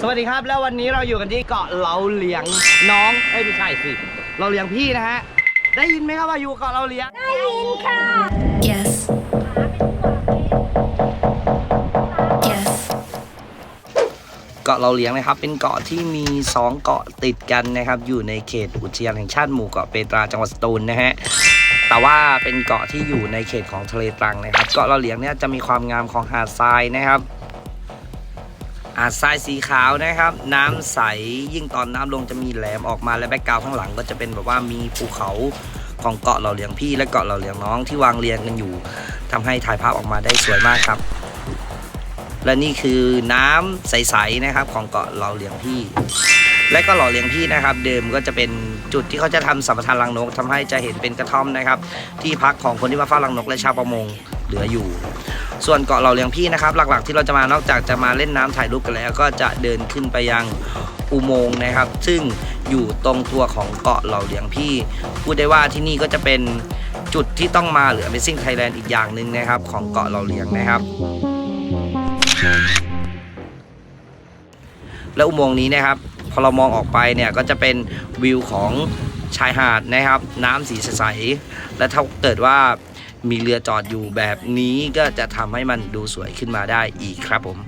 สวัสดีครับ แล้ววันนี้เราอยู่กันที่เกาะเราเลียงน้องเอ้ยไม่ใช่สิเราเลียงพี่นะฮะได้ยินไหมครับว่าอยู่เกาะเราเลียง Yes. Yes. เกาะเราเลี้ยงนะครับ เป็นเกาะที่มี 2 เกาะติดกันนะครับ อยู่ในเขตอุทยานแห่งชาติหมู่เกาะเปตราจังหวัดสตูลนะฮะแต่ว่าเป็นเกาะที่อยู่ในเขตของทะเลตรังนะครับ เกาะเราเลี้ยงเนี่ยจะมีความงามของหาดทรายนะครับ หาดทรายสีขาวนะครับ น้ำใสยิ่งตอนน้ำลงจะมีแหลมออกมาและแบ็กกราวด์ข้างหลังก็จะเป็นแบบว่ามีภูเขาของเกาะเราเลียงพี่และเกาะเราเลียงน้องที่วางเรียงกันอยู่ทำให้ถ่ายภาพออกมาได้สวยมากครับ และนี่คือน้ำใสๆนะครับของเกาะเหล่าเลียงพี่ และก็หล่อเลียงพี่นะครับ เดิมก็จะเป็นจุดที่เขาจะทำสัมปทานรังนกทำให้จะเห็นเป็นกระท่อมนะครับ ที่พักของคนที่มาเฝ้ารังนกและชาวประมง เหลืออยู่ ส่วนเกาะเหล่าเลียงพี่นะครับ หลักๆ ที่เราจะมานอกจากจะมาเล่นน้ำถ่ายรูปกันแล้ว ก็จะเดินขึ้นไปยังอุโมงค์นะครับ ซึ่งอยู่ตรงตัวของเกาะเหล่าเลียงพี่ พูดได้ว่าที่นี่ก็จะเป็นจุดที่ต้องมาหรือ Amazing Thailand อีกอย่างหนึ่งนะครับของเกาะเหล่าเลียงนะครับและอุโมงค์นี้นะครับพอเรามองออกไปเนี่ยก็จะเป็นวิวของชายหาดนะครับ น้ำสีใสๆและถ้าเกิดว่า มีเรือจอดอยู่แบบนี้ก็จะทำให้มันดูสวยขึ้นมาได้อีกครับผม